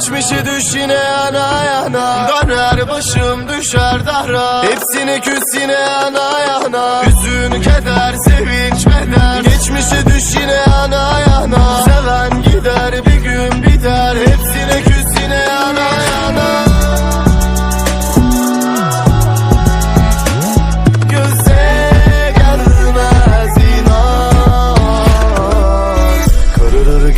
Geçmişi düş yine yana yana. Döner başım düşer dara. Hepsini küs yine yana yana. Üzün keder sevinç beder Geçmişi düş yine